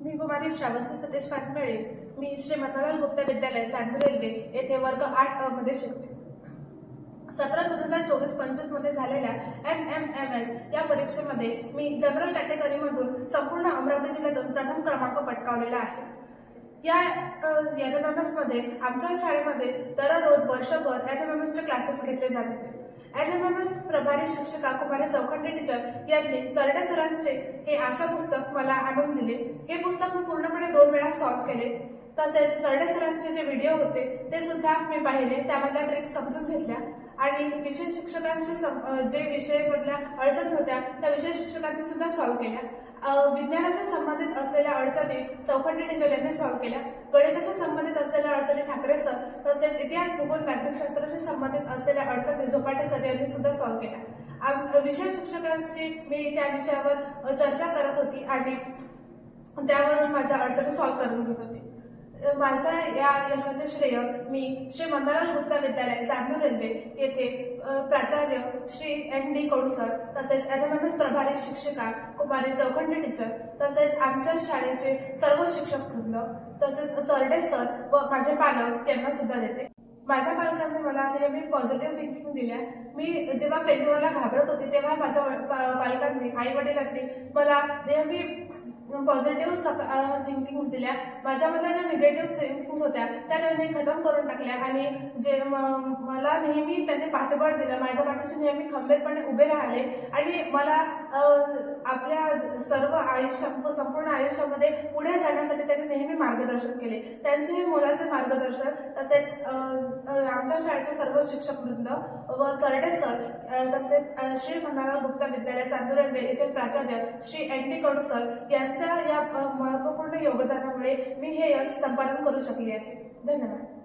कुमारी श्रावस्ती सतीश कातमळे मी श्री मनोहर गुप्ता विद्यालय चांदूर रेल्वे येथे वर्ग आठ अ मध्ये शिकते. सतरा दोन हजार चोवीस पंचवीसमध्ये झालेल्या एन एम एम एस या परीक्षेमध्ये मी जनरल कॅटेगरीमधून संपूर्ण अमरावती जिल्ह्यातून प्रथम क्रमांक पटकावलेला आहे. या एन एम एम एसमध्ये आमच्या शाळेमध्ये दररोज वर्षभर एन एम एम एसचे क्लासेस घेतले जात होते. एनएमएमएस प्रभारी शिक्षिका कुमारी चौखंडे टीचर यांनी चरडे सरांचे हे आशा पुस्तक मला आणून दिले. हे पुस्तक मी पूर्णपणे दोन वेळा सॉल्व्ह केले. तसेच सरडे सरांचे जे व्हिडिओ होते ते सुद्धा मी पाहिले. त्यामधल्या ट्रिक समजून घेतल्या. आणि विषय शिक्षकांशी सं- विषय जे अडचणी होत्या त्या विषय शिक्षकांनी सुद्धा सॉल्व्ह केल्या. विज्ञानाशी संबंधित असलेल्या अडचणी चौखंडी टीचर यांनी सॉल्व्ह केल्या. गणिताशी संबंधित असलेल्या अडचणी ठाकरे सर तसेच इतिहास भूगोल शास्त्राशी संबंधित असलेल्या अडचणी झोपाटे सर यांनी सुद्धा सॉल्व्ह केल्या. आम- विषय शिक्षकांशी मी त्या विषयावर चर्चा करत होती आणि त्यावरून माझ्या अडचणी सॉल्व्ह करून घेत होती. तर माझ्या या यशाचे श्रेय मी श्री मंदालाल गुप्ता विद्यालय चांदूर रेल्वे येथे प्राचार्य श्री एन डी कोडसर तसेच एन एम एम एस प्रभारी शिक्षिका कुमारी चौखंडे टीचर तसेच आमच्या शाळेचे सर्व शिक्षक वृंद तसेच चरडे सर व माझे पालक यांना सुद्धा देते. माझ्या पालकांनी मला नेहमी पॉझिटिव्ह थिंकिंग दिल्या. मी जेव्हा फेल्युअरला घाबरत होते तेव्हा माझ्या व- पालकांनी आई वडिलांनी मला नेहमी पॉझिटिव्ह थिंकिंग दिल्या. माझ्यामधल्या ज्या निगेटिव्ह थिंकिंग्स होत्या त्या त्यांनी खतम करून टाकल्या आणि जे म- मला नेहमी त्यांनी पाठबळ दिलं माझ्या पाठीशी नेहमी खंबीरपणे उभे राहिले आणि मला आपल्या सर्व आयुष्य संपूर्ण आयुष्यामध्ये पुढे जाण्यासाठी त्यांनी नेहमी मार्गदर्शन केले. त्यांचे हे मोलाचे मार्गदर्शन तसेच आमच्या शाळेचे सर्व शिक्षक वृंद व चरडे सर तसेच श्री मनोहर गुप्ता विद्यालय चांदूर येथील प्राचार्य Shri N T Kad sir यांच्या या महत्त्वपूर्ण योगदानामुळे मी हे यश संपादन करू शकले आहे. धन्यवाद.